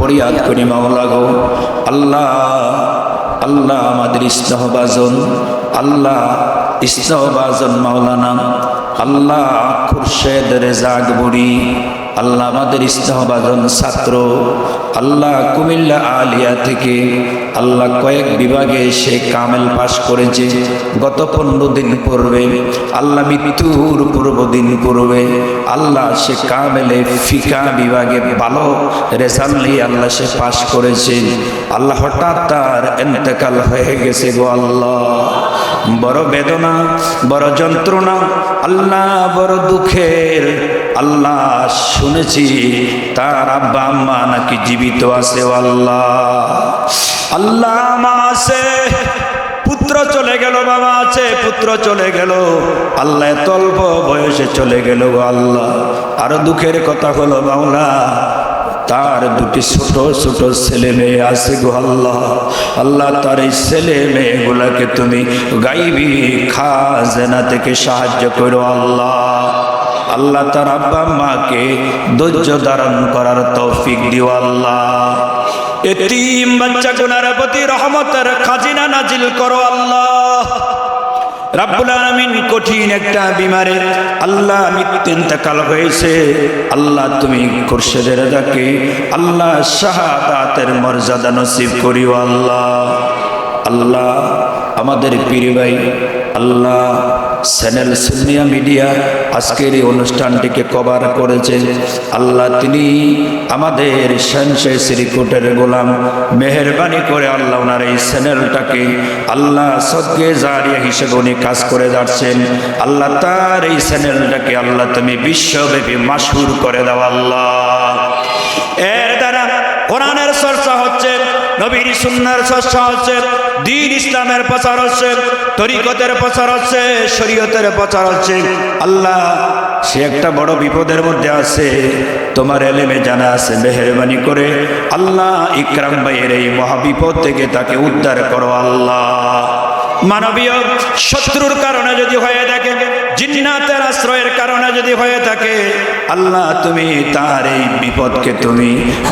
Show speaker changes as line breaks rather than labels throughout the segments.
ফরিয়াদ করি, মাওলা গো। আল্লাহ আল্লাহ আমাদের ইস্তাহবাজন। আল্লাহ ইস্তাহবাজন মাওলানা আল্লাহ খুরশেদ, রেজাক বুড়ি। আল্লাহ আমাদের ইস্তাহবাজন ছাত্র। আল্লাহ কুমিল্লা আলিয়া থেকে আল্লাহ কয়েক বিভাগে সে কামেল পাশ করেছে। গত পনেরো দিন পূর্বে আল্লাহ মৃত্যুর পূর্ব দিন পূর্বে আল্লাহ সে কামেলে ফিকা বিভাগে ভালো রেজাল্ট নিয়ে আল্লাহ সে পাশ করেছে। আল্লাহ হঠাৎ তার এতেকাল হয়ে গেছে গো আল্লাহ। বড় বেদনা, বড় যন্ত্রণা, আল্লাহ বড় দুঃখের আল্লাহ শুনেছি, তার আব্বা, আম্মা নাকি জীবিত আছে আল্লাহ। আল্লাহ মা আছে, পুত্র চলে গেল, বাবা আছে, পুত্র চলে গেল। আল্লাহ এত অল্প বয়সে চলে গেল আল্লাহ। আরও দুঃখের কথা হলো বাংলা তার দুটি ছোট ছোট ছেলে মেয়ে আছে, গো আল্লাহ। আল্লাহ তার এই ছেলে মেয়েগুলাকে তুমি গাইবি, খাজনা থেকে সাহায্য করো, আল্লাহ। আল্লাহ তার আব্বা মাকে ধৈর্য ধারণ করার তৌফিক দিও আল্লাহ। এতিম বাচ্চা গুনার প্রতি রহমতের খাজিনা নাজিল করো আল্লাহ। রাব্বুল আলামিন কঠিন একটা বিমারে আল্লাহ মৃত্যু ইন্তেকাল হয়েছে। আল্লাহ তুমি খুরশেদের রাজাকে আল্লাহ শাহাদাতের মর্যাদা নসিব করিও আল্লাহ। আল্লাহ আমাদের পীর ভাই, আল্লাহ চ্যানেল সুনিয়া মিডিয়া আজকের এই অনুষ্ঠানটিকে কভার করেছে। আল্লাহ তিনি আমাদের সঞ্চয় শ্রীকুটের গোলাম। মেহরবানি করে আল্লাহ ওনার এই চ্যানেলটাকে আল্লাহ সদ্গে জারিয়া হিসেবে উনি কাজ করে যাচ্ছেন। আল্লাহ তার এই চ্যানেলটাকে আল্লাহ তুমি বিশ্বব্যাপী মাসুর করে দাও আল্লাহ। এর দ্বারা কোরআনের চর্চা হচ্ছে, নবীর সুন্নার চর্চা হচ্ছে দিন ইসলামের প্রচার হচ্ছে, তরিকতের প্রচার হচ্ছে, শরীয়তের প্রচার হচ্ছে। আল্লাহ, সে একটা বড় বিপদের মধ্যে আছে। তোমার এলেমে জানা আছে, মেহরবানি করে। আল্লাহ, ইকরাম ভাইয়ের এই মহাবিপদ থেকে তাকে উদ্ধার করো আল্লাহ। মানবীয় শত্রুর কারণে যদি হয়ে থাকে, জিন্নাতের আশ্রয়ের কারণে যদি হয়ে থাকে, আল্লাহ, তুমি তার এই বিপদকে তুমি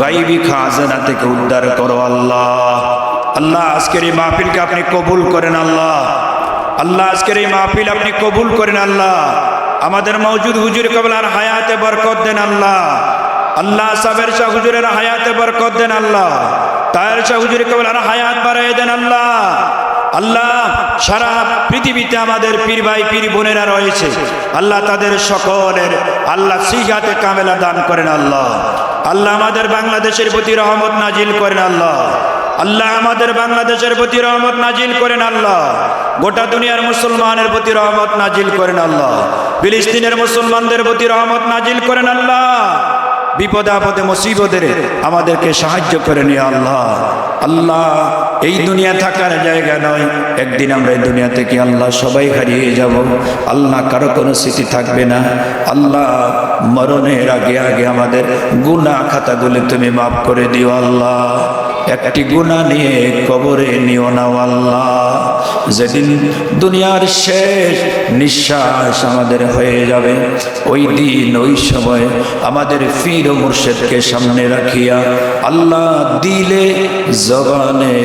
গাইবি খাজনা থেকে উদ্ধার করো আল্লাহ। আল্লাহ, আজকের এই মাহফিলকে আপনি কবুল করেন আল্লাহ। আল্লাহ, আজকের এই মাহফিল আপনি কবুল করেন আল্লাহ। আমাদের মৌজুদ হুজুর কবলার হায়াতে বরকত দেন আল্লাহ। আল্লাহ, সাবের শাহ হুজুরের হায়াতে বরকত দেন আল্লাহ। তায়ের শাহ হুজুর কবলার হায়াত বাড়াই দেন আল্লাহ। আল্লাহ, সারা পৃথিবীতে আমাদের পীর ভাই, পীর বোনেরা রয়েছে। আল্লাহ তাদের সকলের, আল্লাহ সিহাতে কামেলা দান করেন আল্লাহ। আল্লাহ আমাদের বাংলাদেশের প্রতি রহমত নাজিল করেন আল্লাহ। আল্লাহ আমাদের বাংলাদেশের প্রতি রহমত নাজিল করেন আল্লাহ। গোটা দুনিয়ার মুসলমানের প্রতি রহমত নাজিল করেন আল্লাহ। ফিলিস্তিনের মুসলমানদের প্রতি রহমত নাজিল করেন আল্লাহ। বিপদে আপদে মুসিবতের আমাদেরকে সাহায্য করে নিয়ে আল্লাহ। আল্লাহ, এই দুনিয়া থাকার জায়গা নয়। একদিন আমরা এই দুনিয়া থেকে আল্লাহ সবাই হারিয়ে যাব। আল্লাহ কারও কোনো স্মৃতি থাকবে না। আল্লাহ, মরণের আগে আগে আমাদের গুণা খাতাগুলি তুমি মাফ করে দিও আল্লাহ। একটি গুণা নিয়ে কবরে নিও না আল্লাহ। যেদিন দুনিয়ার শেষ নিঃশ্বাস আমাদের হয়ে যাবে, ওই দিন, ওই সময় আমাদের ফির ও মুর্শেদকে সামনে রাখিয়া আল্লাহ দিলে জবানে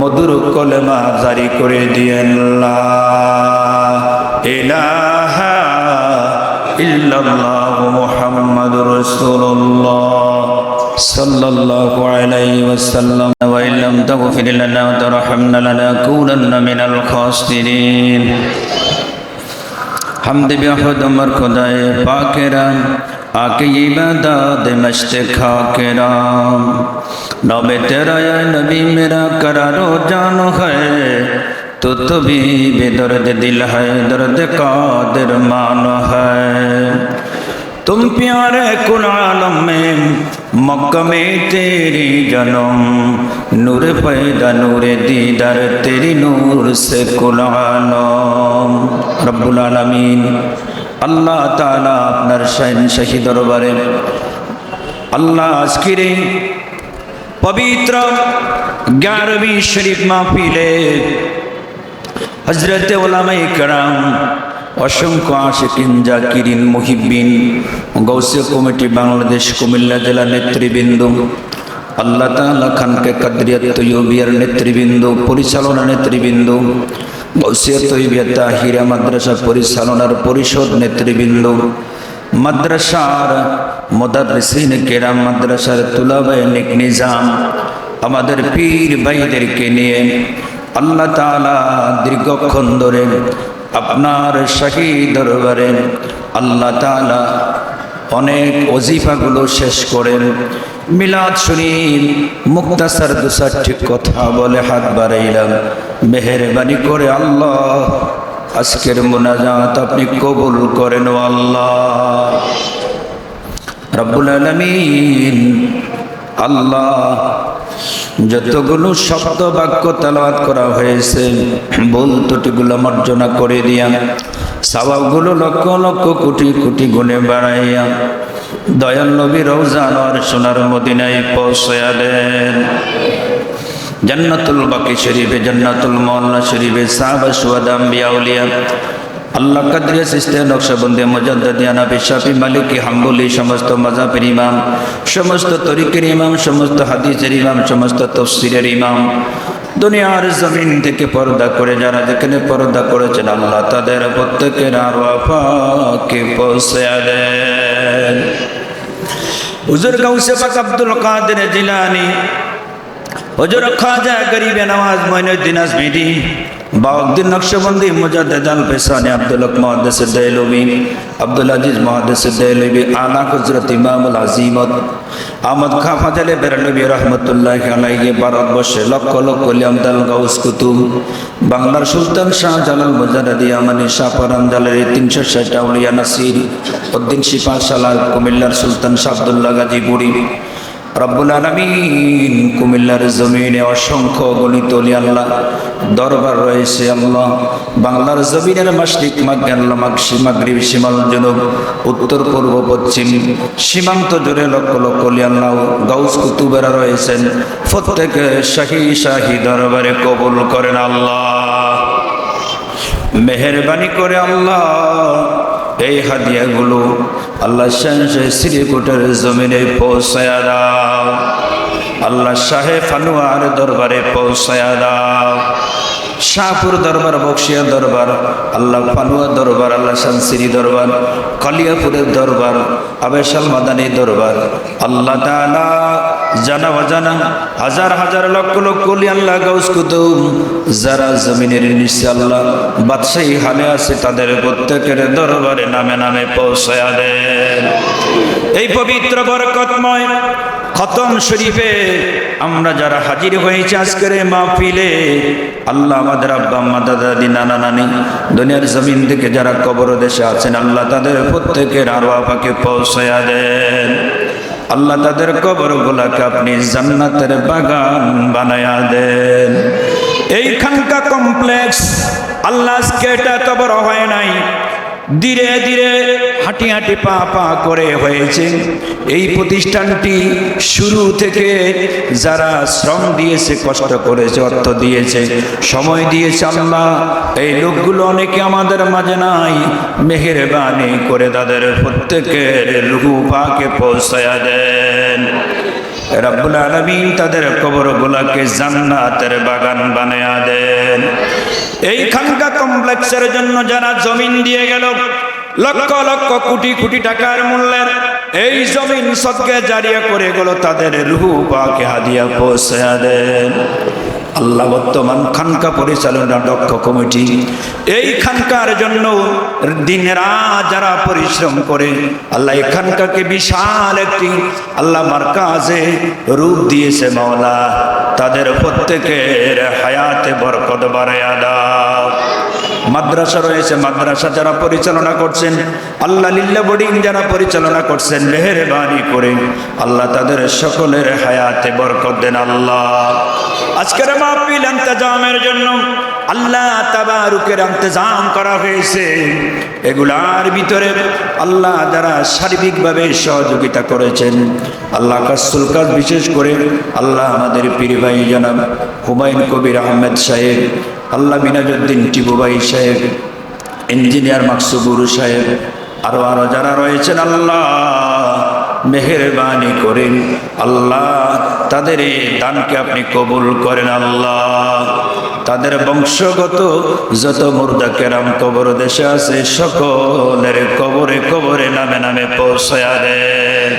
মধুর কলেমা জারি করে দিয়েন ইলাহা ইল্লাল্লাহ মুহাম্মাদুর রাসূলুল্লাহ। صلى الله عليه وسلم وإن لم تغفر لنا وترحمنا لنكونن من الخاسرين حمد بحد عمر خدائے پاکرا آکے عبادات مشت خاکرا نوبے تیرا یا نبی میرا قرار و جان ہے تو تو بھی بے درد دل ہے درد قادر مان ہے تم پیارے کن عالم میں मक्का में तेरी जन्म नूर पैदा नूर दीदार तेरी नूर से कुल आलम रब्बुल आलमीन আল্লাহ তাআলা আপনার শাহিন শাহী দরবারে আল্লাহ আজকের এই পবিত্র গ্যারবি শরীফ মাহফিলে হজরত ওলামাই কারাম অসংখ্য আশেকিন জাকিরিন মুহিবিন গৌসিয়া কমিটি বাংলাদেশ কুমিল্লা জেলা নেতৃবৃন্দ, আল্লাহ তাআলা খানকে কাদরিয়াত তৈয়বিয়ার নেতৃবৃন্দ, পরিচালনা নেতৃবৃন্দ, গৌসিয়া তৈবিয়া তাহিরা মাদ্রাসা পরিচালনার পরিষদ নেতৃবৃন্দ, মাদ্রাসার মোদারসিন কেরাম মাদ্রাসার তুলাবায় নিক নিজাম, আমাদের পীর ভাইদেরকে নিয়ে আল্লাহ তাআলা দীর্ঘক্ষণ ধরে আপনার শাহী দরবারে আল্লাহ তাআলা অনেক অজিফাগুলো শেষ করেন। মিলাদ শরীফ মুক্তাসার দু চারটি কথা বলে হাত বাড়াইলাম। মেহরবানি করে আল্লাহ, আজকের মোনাজাত আপনি কবুল করেন আল্লাহ। রব্বুল আলমিন আল্লাহ যতগুলো শব্দ বাক্য তালাওয়াত করা হয়েছে, ভুল ত্রুটিগুলো মার্জনা করে দিয়া সবাবগুলো লক্ষ লক্ষ কোটি কোটি গুণে বাড়াইয়া, দয়াল নবী রৌজান আর সোনার মদিনায় পৌঁছয়া দেন। জান্নাতুল বাকি শরীফে জান্নাতুল মহল্লা শরীফে সাহাবা সুয়াদাম বিয়াউলিয়া আল্লাহ কাদরিয়া সিস্তে নকশবন্দি মজাদ্দিয়ানা পেশাফি মালিকি, হাম্বুলি, সমস্ত মাজাবের ইমাম, সমস্ত তরিকের ইমাম, সমস্ত হাদিসের ইমাম, সমস্ত তফসিরের ইমাম। দুনিয়ার জমিন থেকে পর্দা করে যারা যেখানে পর্দা করেছেন, আল্লাহ তাদের প্রত্যেকের আরও আফাকে পৌঁছে দেন। হুজুর গাউসে পাক আব্দুল কাদের জিলানী, হজর খাজা গরিবে নওয়াজ মঈনুদ্দিন আজমিরি বাউদ্দিন নকশবন্দি, মুজাদ্দেদ আল আব্দুল হক মুহাদ্দিস দেহলভি আব্দুল আজিজ মুহাদ্দিস দেহলভি আলা হযরত ইমাম আল আজিমত, আহমদ খাঁ ফাজালে বেরলভি রহমতুল্লাহ আলাইহি, ভারতবর্ষে লক্ষ লক্ষ লিয়ামদাল গাউস কুতুব, বাংলার সুলতান শাহ জালাল মুজাদ্দিদ ইয়ামানি শাহ পরান জালালের তিনশো ষাট আউলিয়া নাসির, উদ্দিন শিপা সালাল, কুমিল্লার সুলতান শাহ আব্দুল্লাহ গাজীপুরি রব্বুল আলমিন কুমিল্লার জমিনে অসংখ্য গণিত আল্লাহ দরবার রয়েছে আল্লাহ। বাংলার জমিনের মাসলিক মাজ্ঞাল্লা মাগসি সীমাল জনব, উত্তর, পূর্ব, পশ্চিম, সীমান্ত জুড়ে লক্ষ লক্ষ আল্লাহ গাউস কুতুবেরা রয়েছেন। প্রত্যেকে শাহী শাহী দরবারে কবুল করেন আল্লাহ। মেহরবানি করে আল্লাহ এই হাদিয়াগুলো আল্লাহ শাহ শ্রীকুটের জমিনে পৌঁছায়া দাও। আল্লাহ শাহে ফানুয়ার দরবারে পৌঁছায়া দাও। শাহপুর দরবার, বক্সিয়া দরবার, আল্লাহ ফানুয়া দরবার, আল্লাহ শানসিরি দরবার, কালিয়াপুরের দরবার, আবেশাল মাদানী দরবার, আল্লাহ তাআলা জানা অজানা, হাজার হাজার লক্ষ লক্ষ আল্লাহ গাউস কুতুব যারা জমিনের নিচে আল্লাহ বাদশাহী হালে আছে, তাদের প্রত্যেকের দরবারে নামে নামে পৌঁছায়া দেন। এই পবিত্র বরকতময় খতম শরীফে আমরা যারা হাজির হয়েছি আজকের মাহফিলে, আল্লাহ আমাদের আব্বা, আম্মা, দাদা, দাদি, নানা, নানি, দুনিয়ার জমিন থেকে যারা কবর দেশে আছেন, আল্লাহ তাদের প্রত্যেকের আরও আপাকে পৌঁছায়া দেন। আল্লাহ তাদের কবর গুলাকে আপনি জান্নাতের বাগান বানায়া দেন। এইখানকার কমপ্লেক্স, আল্লাহ আজকে এত হয় নাই। ধীরে ধীরে হাঁটি হাঁটি পা পা করে হয়েছে। এই প্রতিষ্ঠানটি শুরু থেকে যারা শ্রম দিয়েছে, কষ্ট করেছে, অর্থ দিয়েছে, সময় দিয়েছে, আল্লাহ, এই লোকগুলো অনেকে আমাদের মাঝে নাই, মেহেরবানি করে তাদের প্রত্যেকের রুহু পাকে পৌঁছায়া দেন। রব্বুল আলমিন তাদের কবরগুলাকে জান্নাতের বাগান বানায়া দেন। এই খানকা কমপ্লেক্সের জন্য যারা জমিন দিয়ে গেল, লক্ষ লক্ষ কোটি কোটি টাকার মূল্যের এই জমিন সদকে জারিয়া করে গেল, তাদের রুহু বাকে হাদিয়া পোষে দেন। আল্লাহ বর্তমান খানকা পরিচালনা দক্ষ কমিটি। এই খানকার জন্য দিন যারা পরিশ্রম করে, আল্লাহ এই খানকাকে বিশাল একটি আল্লাহ মার কাজে রূপ দিয়েছে মাওলা। তাদের প্রত্যেকের হায়াতে বরকত বাড়ায়া দাও। মাদ্রাসা রয়েছে, মাদ্রাসা যারা পরিচালনা করছেন, আল্লাহ লিল্লা বোর্ডিং যারা পরিচালনা করছেন, মেহরবানি করে আল্লাহ তাদের সকলের হায়াতে বরকত দেন আল্লাহ। আজকের মাহফিল ইন্তজামের জন্য আল্লাহ তাবারুকের ইন্তজাম করা হয়েছে। এগুলার ভিতরে আল্লাহ যারা সার্বিকভাবে সহযোগিতা করেছেন, আল্লাহ কাসুল কাজ বিশেষ করে আল্লাহ আমাদের পীর ভাই জানাব হুমায়ুন কবির আহমেদ সাহেব, আল্লাহ মিনাজুদ্দিন টিপু ভাই সাহেব, ইঞ্জিনিয়ার মাকসুবুরু সাহেব, আরও আরও যারা রয়েছেন আল্লাহ। মেহরবানি করেন। আল্লাহ, তাদের এই দানকে আপনি কবুল করেন আল্লাহ। তাদের বংশগত যত মুর্দা কেরাম কবর দেশে আছে, সকলের কবরে কবরে নামে নামে পৌঁছয়া দেন।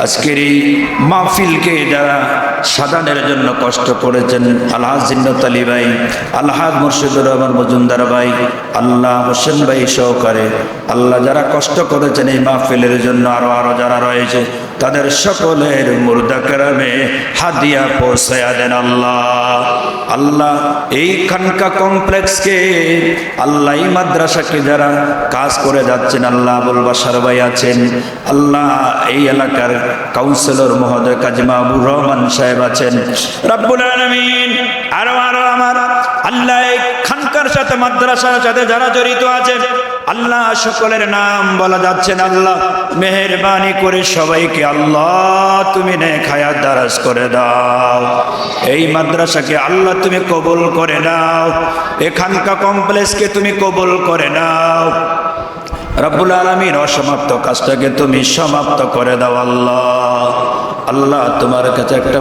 আজকের এই মাহফিলকে যারা সাধানের জন্য কষ্ট করেছেন আল্লাহ জিন্নত আলী ভাই আল্লাহ মুর্শিদুর রহমান মজুমদার ভাই, আল্লাহ হোসেন ভাই সহকারে, আল্লাহ যারা কষ্ট করেছেন এই মাহফিলের জন্য আরও আরও যারা রয়েছে তাদের সকলের মুর্দা কেরামে হাদিয়া পৌঁছায়া দেন আল্লাহ। আল্লাহ এই খানকা কমপ্লেক্সকে আল্লাহ এই মাদ্রাসাকে যারা কাজ করে যাচ্ছেন, আল্লাহ আবুল বাসার ভাই আছেন, আল্লাহ এই এলাকার কাউন্সিলর মহোদয় কাজী মাহবুর রহমান সাহেব আছেন। রব্বুল আলামিন, আরও আরও আমার আল্লাহ এই খানকার সাথে মাদ্রাসার সাথে যারা জড়িত আছেন আল্লাহ সকলের নাম বলা যাচ্ছে না আল্লাহ। মেহরবানি করে সবাইকে আল্লাহ তুমি নে খায়াত দারাজ করে দাও। এই মাদ্রাসাকে আল্লাহ তুমি কবুল করে নাও। এখানকা কমপ্লেক্সকে তুমি কবুল করে নাও। রব্বুল আলমীর অসমাপ্ত কাজটাকে তুমি সমাপ্ত করে দাও আল্লাহ। আল্লাহ তোমার কাছে একটা